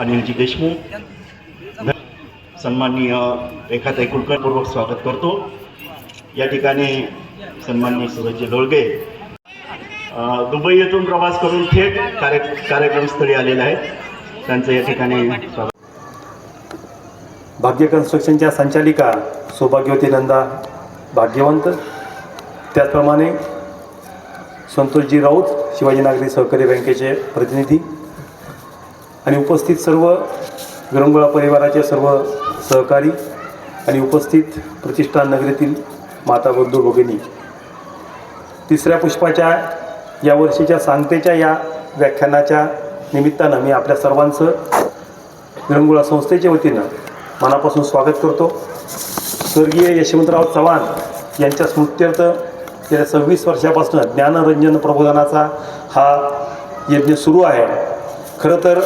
अनिलजी देशमुख। सन्माननीय रेखाताई कुलकर्णपूर्वक स्वागत करतो। या ठिकाणी सन्माननीय सूरजजी लोळगे दुबई येथून प्रवास करून थेट कार्य कार्यक्रमस्थळी आलेले आहेत. त्यांचं या ठिकाणी स्वागत. भाग्य कन्स्ट्रक्शनच्या संचालिका सौभाग्यवती नंदा भाग्यवंत त्याचप्रमाणे संतोषजी राऊत शिवाजी नागरी सहकारी बँकेचे प्रतिनिधी आणि उपस्थित सर्व विरंगुळा परिवाराचे सर्व सहकारी आणि उपस्थित प्रतिष्ठान नगरीतील माता बंधू भगिनी तिसऱ्या पुष्पाच्या या वर्षीच्या सांगतेच्या या व्याख्यानाच्या निमित्तानं मी आपल्या सर्वांचं विरंगुळा संस्थेच्या वतीनं मनापासून स्वागत करतो. स्वर्गीय यशवंतराव चव्हाण यांच्या स्मृत्यर्थ गेल्या सव्वीस वर्षापासून ज्ञानरंजन प्रबोधनाचा हा यज्ञ सुरू आहे. खरं तर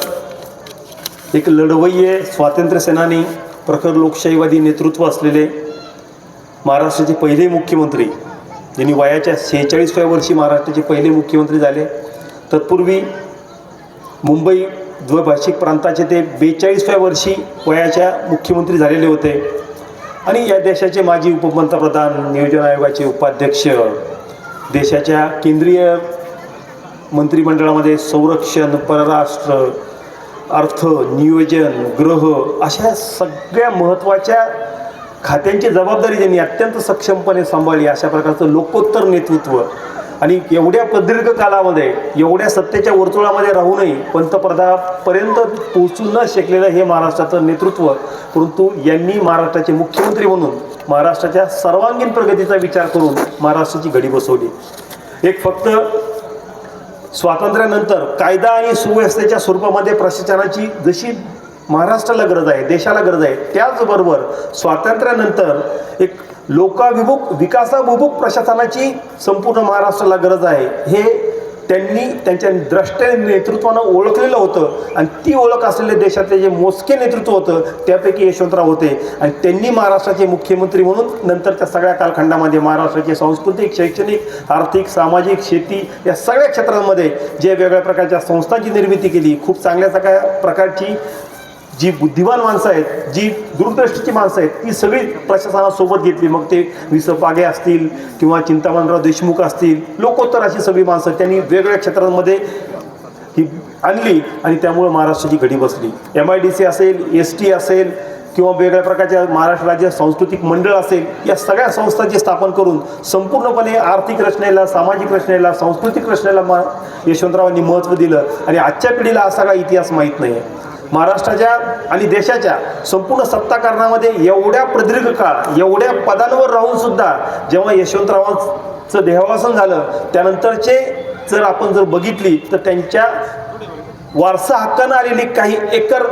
एक लढवय्ये स्वातंत्र्य सेनानी प्रखर लोकशाहीवादी नेतृत्व असलेले महाराष्ट्राचे पहिले मुख्यमंत्री ज्यांनी वयाच्या सेहेचाळीसव्या वर्षी महाराष्ट्राचे पहिले मुख्यमंत्री झाले. तत्पूर्वी मुंबई द्वैभाषिक प्रांताचे ते बेचाळीसव्या वर्षी वयाच्या मुख्यमंत्री झालेले होते. आणि या देशाचे माजी उपपंतप्रधान नियोजन आयोगाचे उपाध्यक्ष देशाच्या केंद्रीय मंत्रिमंडळामध्ये संरक्षण परराष्ट्र अर्थ नियोजन ग्रह अशा सगळ्या महत्त्वाच्या खात्यांची जबाबदारी त्यांनी अत्यंत सक्षमपणे सांभाळली अशा प्रकारचं लोकोत्तर नेतृत्व. आणि एवढ्या प्रदीर्घ कालामध्ये एवढ्या सत्तेच्या वर्तुळामध्ये राहूनही पंतप्रधानापर्यंत पोहोचू न शकलेलं हे महाराष्ट्राचं नेतृत्व परंतु यांनी महाराष्ट्राचे मुख्यमंत्री म्हणून महाराष्ट्राच्या सर्वांगीण प्रगतीचा विचार करून महाराष्ट्राची घडी बसवली. एक फक्त स्वातंत्र्यानंतर कायदा आणि सुव्यवस्थेच्या स्वरूपामध्ये प्रशासनाची जशी महाराष्ट्राला गरज आहे देशाला गरज आहे त्याचबरोबर स्वातंत्र्यानंतर एक लोकाभिमुख विकासाभिमुख प्रशासनाची संपूर्ण महाराष्ट्राला गरज आहे. हे त्यांनी त्यांच्या द्रष्ट्या नेतृत्वानं ओळखलेलं होतं. आणि ती ओळख असलेले देशातले जे मोजके नेतृत्व होतं त्यापैकी यशवंतराव होते. आणि त्यांनी महाराष्ट्राचे मुख्यमंत्री म्हणून नंतरच्या सगळ्या कालखंडामध्ये महाराष्ट्राचे सांस्कृतिक शैक्षणिक आर्थिक सामाजिक शेती या सगळ्या क्षेत्रांमध्ये जे वेगळ्या प्रकारच्या संस्थांची निर्मिती केली खूप चांगल्या सगळ्या प्रकारची जी बुद्धिमान माणसं आहेत जी दूरदृष्टीची माणसं आहेत ती सगळी प्रशासनासोबत घेतली. मग ते विसपागे असतील किंवा चिंतामणराव देशमुख असतील लोकोत्तर अशी सगळी माणसं त्यांनी वेगवेगळ्या क्षेत्रांमध्ये ही आणली आणि त्यामुळं महाराष्ट्राची घडी बसली. एम आय डी सी असेल एस टी असेल किंवा वेगळ्या प्रकारच्या महाराष्ट्र राज्य सांस्कृतिक मंडळ असेल या सगळ्या संस्थांची स्थापन करून संपूर्णपणे आर्थिक रचनेला सामाजिक रचनेला सांस्कृतिक रचनेला मा यशवंतरावांनी महत्त्व दिलं. आणि आजच्या पिढीला हा सगळा इतिहास माहीत नाही आहे महाराष्ट्राच्या आणि देशाच्या संपूर्ण सत्ताकारणामध्ये एवढ्या प्रदीर्घ काळ एवढ्या पदांवर राहून सुद्धा जेव्हा यशवंतरावांचं देहावासन झालं त्यानंतरचे जर आपण जर बघितली तर त्यांच्या वारसा हक्कानं आलेली काही एकर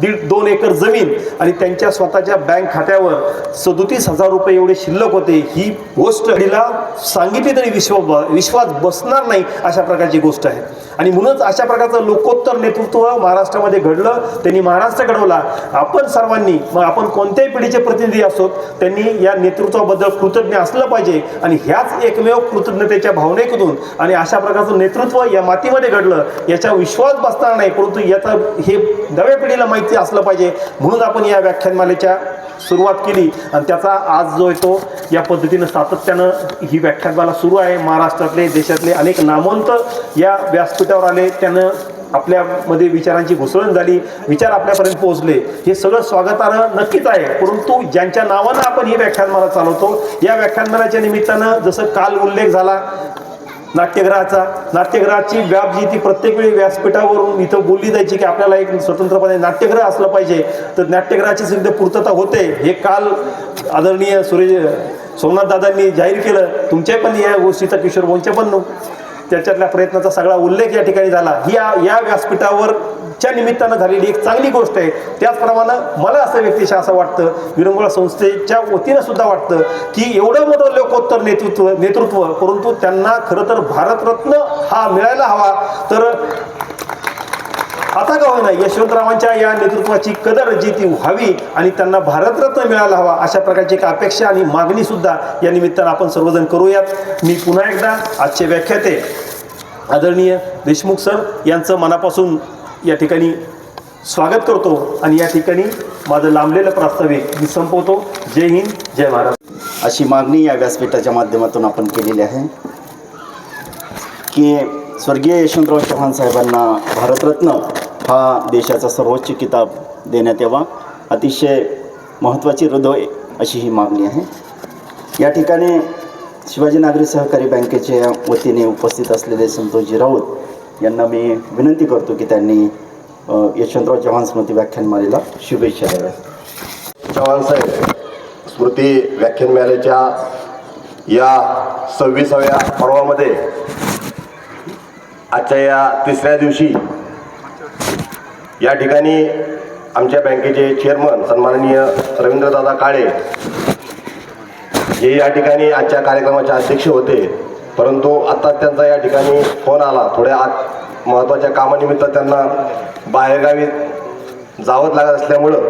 दीड दोन एकर जमीन आणि त्यांच्या स्वतःच्या बँक खात्यावर सदोतीस हजार रुपये एवढे शिल्लक होते. ही गोष्ट तिला सांगितली तरी विश्व विश्वास बसणार नाही अशा प्रकारची गोष्ट आहे. आणि म्हणूनच अशा प्रकारचं लोकोत्तर नेतृत्व महाराष्ट्रामध्ये घडलं. त्यांनी महाराष्ट्र घडवला. आपण सर्वांनी मग आपण कोणत्याही पिढीचे प्रतिनिधी असोत त्यांनी या नेतृत्वाबद्दल कृतज्ञ असलं पाहिजे आणि ह्याच एकमेव कृतज्ञतेच्या भावनेतून आणि अशा प्रकारचं नेतृत्व या मातीमध्ये घडलं याचा विश्वास बसणार नाही. परंतु याचा हे नव्या पिढीला माहिती असलं पाहिजे. म्हणून आपण या व्याख्यानमालेच्या सुरुवात केली. आणि त्याचा आज जो आहे तो या पद्धतीनं सातत्यानं ही व्याख्यानमाला सुरू आहे. महाराष्ट्रातले देशातले अनेक नामवंत या व्यासपीठावर आले. त्यानं आपल्यामध्ये विचारांची घुसळण झाली. विचार आपल्यापर्यंत पोहोचले. हे सगळं स्वागतार्ह नक्कीच आहे. परंतु ज्यांच्या नावानं आपण ही व्याख्यानमाला चालवतो या व्याख्यानमालाच्या निमित्तानं जसं काल उल्लेख झाला नाट्यगृहाचा नाट्यगृहाची व्याप जी ती प्रत्येक वेळी व्यासपीठावरून इथं बोलली जायची की आपल्याला एक स्वतंत्रपणे नाट्यगृह असलं पाहिजे तर नाट्यगृहाची सुद्धा पूर्तता होते. हे काल आदरणीय सूर्य सोमनाथ दादांनी जाहीर केलं. तुमच्या पण या गोष्टीचा किशोर भाऊंच्या पण त्याच्यातल्या प्रयत्नाचा सगळा उल्लेख या ठिकाणी झाला. ही या या व्यासपीठावर च्या निमित्तानं झालेली एक चांगली गोष्ट आहे. त्याचप्रमाणे मला असं व्यक्तिशः असं वाटतं विरंगुळा संस्थेच्या वतीनं सुद्धा वाटतं की एवढं मोठं लोकोत्तर नेतृत्व नेतृत्व परंतु त्यांना खरं तर भारतरत्न हा मिळायला हवा. तर आता का होईना यशवंतरावांच्या या नेतृत्वाची कदर जी ती व्हावी आणि त्यांना भारतरत्न मिळायला हवा अशा प्रकारची एक अपेक्षा आणि मागणी सुद्धा या निमित्तानं आपण सर्वजण करूयात. मी पुन्हा एकदा आजचे व्याख्याते आदरणीय देशमुख सर यांचं मनापासून या ठिकाणी स्वागत करतो आणि या ठिकाणी माझं लांबलेलं प्रास्ताविक मी संपवतो. जय हिंद जय महाराज अशी मागणी या व्यासपीठाच्या माध्यमातून आपण केलेली आहे की स्वर्गीय यशवंतराव चव्हाण साहेबांना भारतरत्न हा देशाचा सर्वोच्च किताब देण्यात यावा. अतिशय महत्त्वाची हृदय अशी ही मागणी आहे. या ठिकाणी शिवाजी नागरी सहकारी बँकेच्या वतीने उपस्थित असलेले संतोषजी राऊत यांना मी विनंती करतो की त्यांनी यशवंतराव चव्हाण स्मृती व्याख्यानमालेला शुभेच्छा द्याव्या चव्हाण साहेब स्मृती व्याख्यानमालेच्या या सव्वीसाव्या पर्वामध्ये आजच्या या तिसऱ्या दिवशी या ठिकाणी आमच्या बँकेचे चेअरमन सन्माननीय रवींद्रदादा काळे हे या ठिकाणी आजच्या कार्यक्रमाचे अध्यक्ष होते. परंतु आता त्यांचा या ठिकाणी फोन आला. थोड्या आत महत्त्वाच्या कामानिमित्त त्यांना बाहेरगावी जावंच लागत असल्यामुळं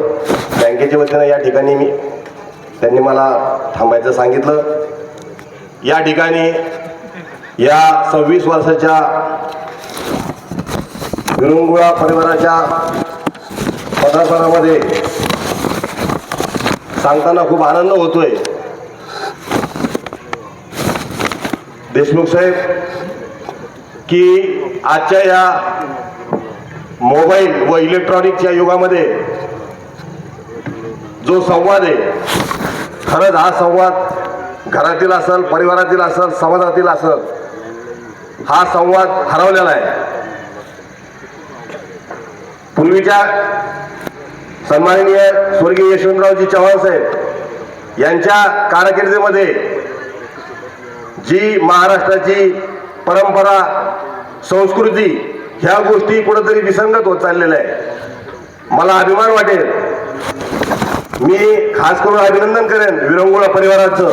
बँकेच्या वतीनं या ठिकाणी मी त्यांनी मला थांबायचं सांगितलं. या ठिकाणी या सव्वीस वर्षाच्या विरंगुळा परिवाराच्या पदार्पणामध्ये सांगताना खूप आनंद होतोय. देशमुख साहेब की आजच्या या मोबाईल व इलेक्ट्रॉनिकच्या युगामध्ये जो संवाद आहे खरंच हा संवाद घरातील असेल परिवारातील असेल समाजातील असेल हा संवाद हरवलेला आहे. पूर्वीच्या सन्माननीय स्वर्गीय यशवंतरावजी चव्हाण साहेब यांच्या कारकिर्दीमध्ये जी महाराष्ट्राची परंपरा संस्कृती ह्या गोष्टी कुठंतरी विसंगत होत चाललेल्या आहे मला अभिमान वाटेल. मी खास करून अभिनंदन करेन विरंगुळा परिवाराचं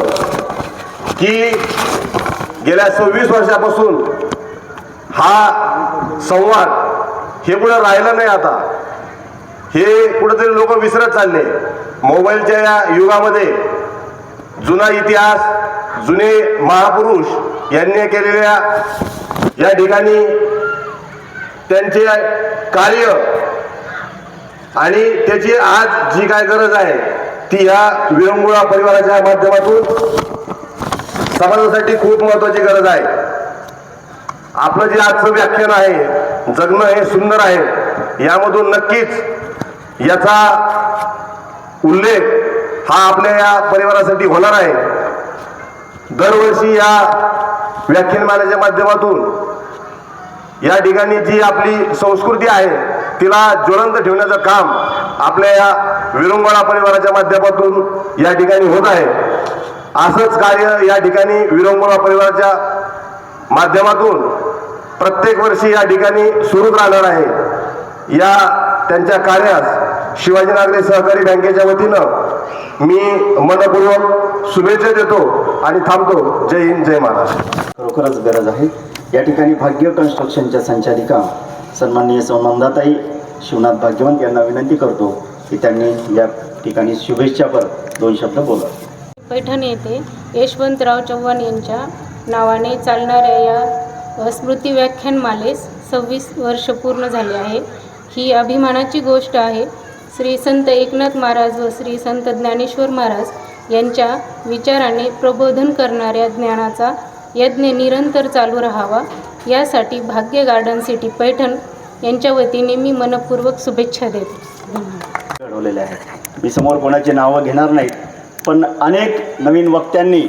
की गेल्या सव्वीस वर्षापासून हा संवाद हे कुठं राहिलं नाही आता. हे कुठंतरी लोक विसरत चालले. मोबाईलच्या या युगामध्ये जुना इतिहास जुने महापुरुष यांनी केलेल्या या ठिकाणी त्यांचे कार्य आणि त्याची आज जी काय गरज आहे ती ह्या विरंगुळा परिवाराच्या माध्यमातून समाजासाठी खूप महत्वाची गरज आहे. आपलं जे आजचं व्याख्यान आहे जगणं हे सुंदर आहे यामधून नक्कीच याचा उल्लेख हा आपल्या या परिवारासाठी होणार आहे. दरवर्षी या व्याख्यानमालाच्या माध्यमातून या ठिकाणी जी आपली संस्कृती आहे तिला ज्वलंत ठेवण्याचं काम आपल्या या विरंगोळा परिवाराच्या माध्यमातून या ठिकाणी होत आहे. असंच कार्य या ठिकाणी विरंगोळा परिवाराच्या माध्यमातून प्रत्येक वर्षी या ठिकाणी सुरूच राहणार आहे. या त्यांच्या कार्यास शिवाजीनगरी सहकारी बँकेच्या वतीनं मी मनपूर्वक शुभेच्छा देतो आणि थांबतो. जय हिंद जय महाराष्ट्र. खरोखरच गरज आहे. या ठिकाणी भाग्य कन्स्ट्रक्शनच्या संचालिका सन्माननीय सौनंदाताई शिवनाथ भाग्यवंत यांना विनंती करतो की त्यांनी या ठिकाणी शुभेच्छापर दोन शब्द बोला. पैठण येथे यशवंतराव चव्हाण यांच्या नावाने चालणाऱ्या या स्मृती व्याख्यानमालेस सव्वीस वर्ष पूर्ण झाले आहे. ही अभिमानाची गोष्ट आहे. श्री संत एकनाथ महाराज व श्री संत ज्ञानेश्वर महाराज यांच्या विचाराने प्रबोधन करणाऱ्या ज्ञानाचा यज्ञ निरंतर चालू राहावा यासाठी भाग्य गार्डन सिटी पैठण यांच्या वतीने मी मनपूर्वक शुभेच्छा देते. धन्यवाद आहेत. मी समोर कोणाची नावं घेणार नाहीत पण अनेक नवीन वक्त्यांनी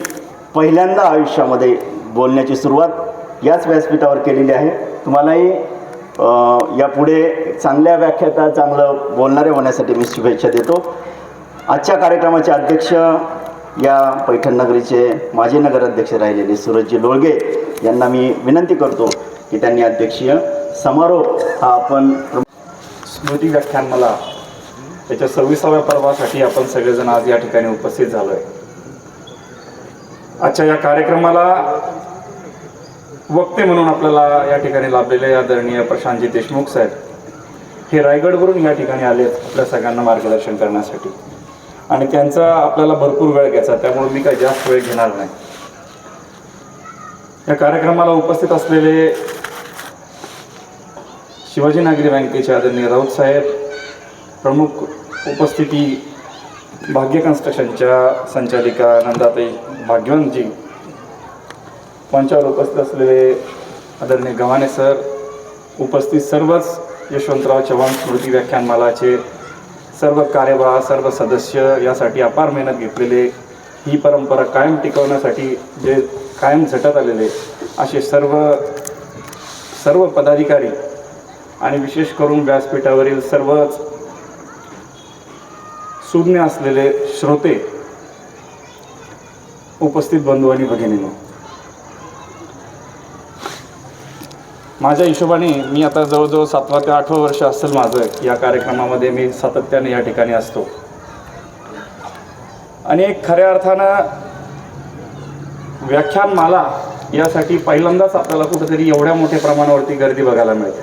पहिल्यांदा आयुष्यामध्ये बोलण्याची सुरुवात याच व्यासपीठावर केलेली आहे. तुम्हालाही यापुढे चांगल्या व्याख्याता चांगलं बोलणारे होण्यासाठी मी शुभेच्छा देतो. आजच्या कार्यक्रमाचे अध्यक्ष या पैठण नगरीचे माजी नगराध्यक्ष राहिलेले सूरजजी लोळगे यांना मी विनंती करतो की त्यांनी अध्यक्षीय समारोप हा आपण स्मृती व्याख्यानमाला त्याच्या सव्वीसाव्या पर्वासाठी आपण सगळेजण आज या ठिकाणी उपस्थित झालो आहे आजच्या या कार्यक्रमाला वक्ते म्हणून आपल्याला या ठिकाणी लाभलेले आदरणीय प्रशांतजी देशमुख साहेब. हे रायगडवरून या ठिकाणी आले आपल्या सगळ्यांना मार्गदर्शन करण्यासाठी. आणि त्यांचा आपल्याला भरपूर वेळ घ्यायचा त्यामुळे मी काही जास्त वेळ घेणार नाही. या कार्यक्रमाला उपस्थित असलेले शिवाजी नागरी बँकेचे आदरणीय राऊत साहेब प्रमुख उपस्थिती भाग्य कन्स्ट्रक्शनच्या संचालिका नंदाताई भाग्यवंतजी मंचावर उपस्थित असलेले आदरणीय गव्हाणे सर उपस्थित सर्वच यशवंतराव चव्हाण स्मृती व्याख्यानमालाचे सर्व कार्यवाह सर्व सदस्य यासाठी अपार मेहनत घेतलेले ही परंपरा कायम टिकवण्यासाठी जे कायम झटत आलेले असे सर्व सर्व पदाधिकारी आणि विशेष करून व्यासपीठावरील सर्वच सुज्ञ असलेले श्रोते उपस्थित बंधू आणि भगिनींनो. माझ्या हिशोबाने मी आता जवळजवळ सातवा ते आठवं वर्ष असेल माझं या कार्यक्रमामध्ये मी सातत्याने या ठिकाणी असतो. आणि एक खऱ्या अर्थानं व्याख्यानमाला यासाठी पहिल्यांदाच आपल्याला कुठेतरी एवढ्या मोठ्या प्रमाणावरती गर्दी बघायला मिळते.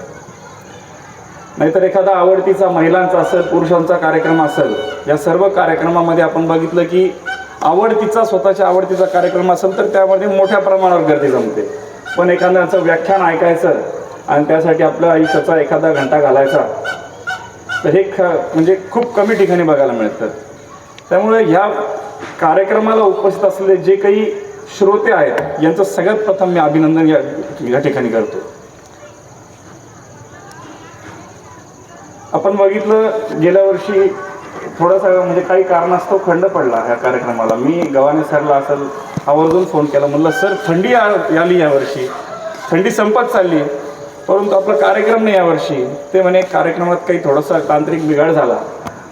नाहीतर एखादा आवडतीचा महिलांचा असेल पुरुषांचा कार्यक्रम असेल या सर्व कार्यक्रमामध्ये आपण बघितलं की आवडतीचा स्वतःच्या आवडतीचा कार्यक्रम असेल तर त्यामध्ये मोठ्या प्रमाणावर गर्दी जमते. पण एखाद्याचं व्याख्यान ऐकायचं आणि त्यासाठी आपल्या आयुष्याचा एखादा घंटा घालायचा तर हे ख म्हणजे खूप कमी ठिकाणी बघायला मिळतं. त्यामुळे ह्या कार्यक्रमाला उपस्थित असलेले जे काही श्रोते आहेत यांचं सगळ्यात प्रथम मी अभिनंदन या या ठिकाणी करतो. आपण बघितलं गेल्या वर्षी थोडासा म्हणजे काही कारणास्तव खंड पडला ह्या कार्यक्रमाला. मी गव्हाणे सरला असेल आवर्जून फोन केला. म्हणलं सर थंडी आ- आली यावर्षी. थंडी संपत चालली. परंतु आपला कार्यक्रम नाही यावर्षी. ते म्हणे कार्यक्रमात काही थोडासा तांत्रिक बिघाड झाला.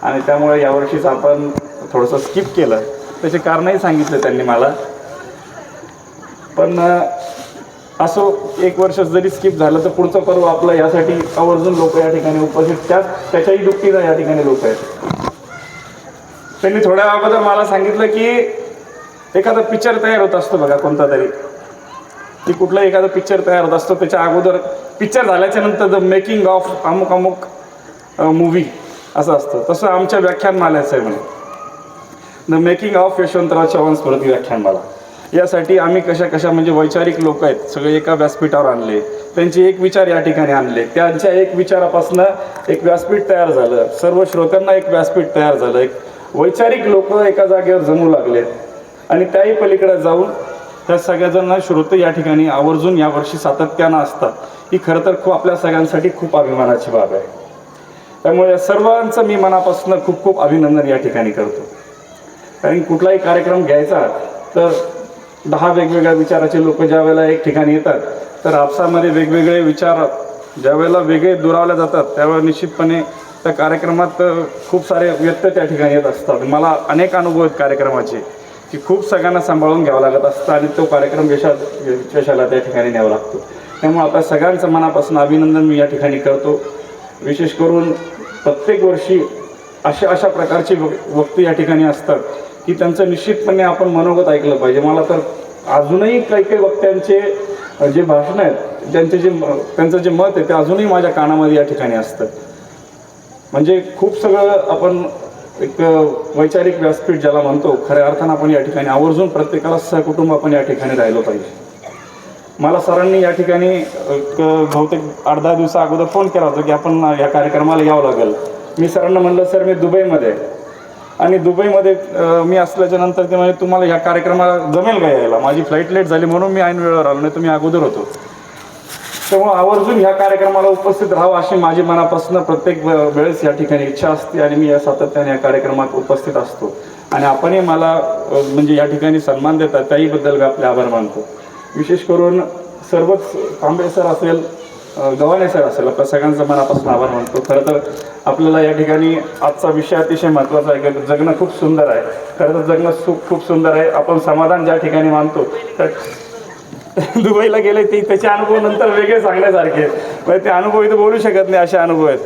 आणि त्यामुळे यावर्षीच आपण थोडंसं स्किप केलं. त्याचे कारणही सांगितलं त्यांनी मला. पण असो एक वर्ष जरी स्किप झालं तर पुढचं पर्व आपलं यासाठी आवर्जून लोक या ठिकाणी उपस्थित. त्याच त्याच्याही दुःखीला या ठिकाणी लोक आहेत. त्यांनी थोड्या अगोदर मला सांगितलं की एखादा पिक्चर तयार होत असतो बघा कोणता तरी. की कुठला एखादा पिक्चर तयार होत असतो त्याच्या अगोदर पिक्चर झाल्याच्यानंतर द मेकिंग ऑफ अमुक अमुक मूवी असं असतं. तसं आमच्या व्याख्यानमालाचं आहे म्हणे. The making of Yashwantrao Chavan स्मृती व्याख्यानमाला. यासाठी आम्ही कशा कशा म्हणजे वैचारिक लोक आहेत सगळे एका व्यासपीठावर आणले. त्यांचे एक विचार या ठिकाणी आणले. त्यांच्या एक विचारापासनं एक व्यासपीठ तयार झालं. सर्व श्रोत्यांना एक व्यासपीठ तयार झालं. एक वैचारिक लोक एका जागेवर जमू लागलेत. आणि त्याही पलीकडे जाऊन त्या सगळ्याजणांना श्रोते या ठिकाणी आवर्जून यावर्षी सातत्यानं असतात. ही खरं तर खूप आपल्या सगळ्यांसाठी खूप अभिमानाची बाब आहे. त्यामुळे या सर्वांचं मी मनापासून खूप खूप अभिनंदन या ठिकाणी करतो. कारण कुठलाही कार्यक्रम घ्यायचा तर दहा वेगवेगळ्या विचाराचे लोक ज्या वेळेला एक ठिकाणी येतात तर आपसामध्ये वेगवेगळे विचार ज्या वेळेला वेगळे दुरावले जातात त्यावेळेला निश्चितपणे त्या कार्यक्रमात खूप सारे व्यक्त त्या ठिकाणी येत असतात. मला अनेक अनुभव आहेत कार्यक्रमाचे. की खूप सगळ्यांना सांभाळून घ्यावं लागत असतं आणि तो कार्यक्रम यशा यशाला त्या ठिकाणी न्यावा लागतो. त्यामुळे आता सगळ्यांचं मनापासून अभिनंदन मी या ठिकाणी करतो. विशेष करून प्रत्येक वर्षी अशा अशा प्रकारचे वक- वक्ते या ठिकाणी असतात की त्यांचं निश्चितपणे आपण मनोगत ऐकलं पाहिजे. मला तर अजूनही काही काही वक्त्यांचे जे भाषण आहेत त्यांचे जे म- त्यांचं जे मत आहे ते अजूनही माझ्या कानामध्ये या ठिकाणी असतं. म्हणजे खूप सगळं आपण एक वैचारिक व्यासपीठ ज्याला म्हणतो खऱ्या अर्थानं आपण या ठिकाणी आवर्जून प्रत्येकाला सहकुटुंब आपण या ठिकाणी राहिलो पाहिजे. मला सरांनी या ठिकाणी एक बहुतेक आठ दहा दिवसा अगोदर फोन केला होता की आपण या कार्यक्रमाला यावं लागेल. मी सरांना म्हणलं सर मी दुबईमध्ये आणि दुबईमध्ये मी असल्याच्या नंतर ते म्हणजे तुम्हाला या कार्यक्रमाला जमेल का यायला? माझी फ्लाईट लेट झाली म्हणून मी ऐन वेळेवर आलो नाही तुम्ही अगोदर होतो. त्यामुळे आवर्जून ह्या कार्यक्रमाला उपस्थित राहावं अशी माझी मनापासून प्रत्येक वेळेस या ठिकाणी इच्छा असते आणि मी या सातत्याने या कार्यक्रमात उपस्थित असतो. आणि आपणही मला म्हणजे या ठिकाणी सन्मान देतात त्याहीबद्दल मी आपले आभार मानतो. विशेष करून सर्वच तांबे सर असेल गव्हाणे सर असेल आपल्या सगळ्यांचा मनापासून आभार मानतो. खरं तर आपल्याला या ठिकाणी आजचा विषय अतिशय महत्त्वाचा आहे. की जगणं खूप सुंदर आहे. खरं तर जगणं सुख खूप सुंदर आहे. आपण समाधान ज्या ठिकाणी मानतो त्या दुबईला गेले ते त्याचे अनुभव नंतर वेगळे सांगण्यासारखे म्हणजे ते अनुभव इथं बोलू शकत नाही असे अनुभव आहेत.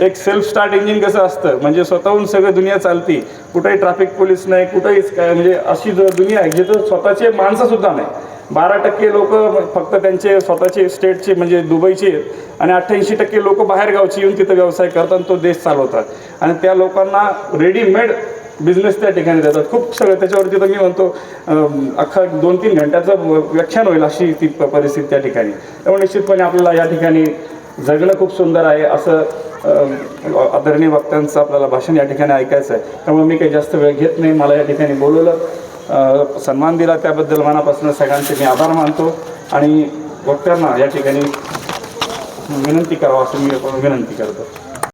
एक सेल्फ स्टार्ट इंजिन कसं असतं? म्हणजे स्वतःहून सगळं दुनिया चालती. कुठेही ट्रॅफिक पोलीस नाही कुठेहीच काय म्हणजे अशी जो दुनिया आहे जिथं स्वतःचे माणसंसुद्धा नाही. बारा टक्के लोक फक्त त्यांचे स्वतःचे स्टेटचे म्हणजे दुबईचे आहेत. आणि अठ्ठ्याऐंशी टक्के लोक बाहेरगावची येऊन तिथं व्यवसाय करतात आणि तो देश चालवतात. आणि त्या लोकांना रेडीमेड बिझनेस त्या ठिकाणी जातात. खूप सगळं त्याच्यावरती तर मी म्हणतो अख्खा दोन तीन घंट्याचं व- व्याख्यान होईल अशी ती प- परिस्थिती त्या ठिकाणी. त्यामुळे निश्चितपणे आपल्याला या ठिकाणी जगणं खूप सुंदर आहे असं आदरणीय वक्त्यांचं आपल्याला भाषण या ठिकाणी ऐकायचं आहे. त्यामुळे मी काही जास्त वेळ घेत नाही. मला या ठिकाणी बोलवलं. सन्मान दिला त्याबद्दल मनापासून सगळ्यांचे मी आभार मानतो आणि वक्त्यांना या ठिकाणी विनंती करावं असं मी विनंती करतो.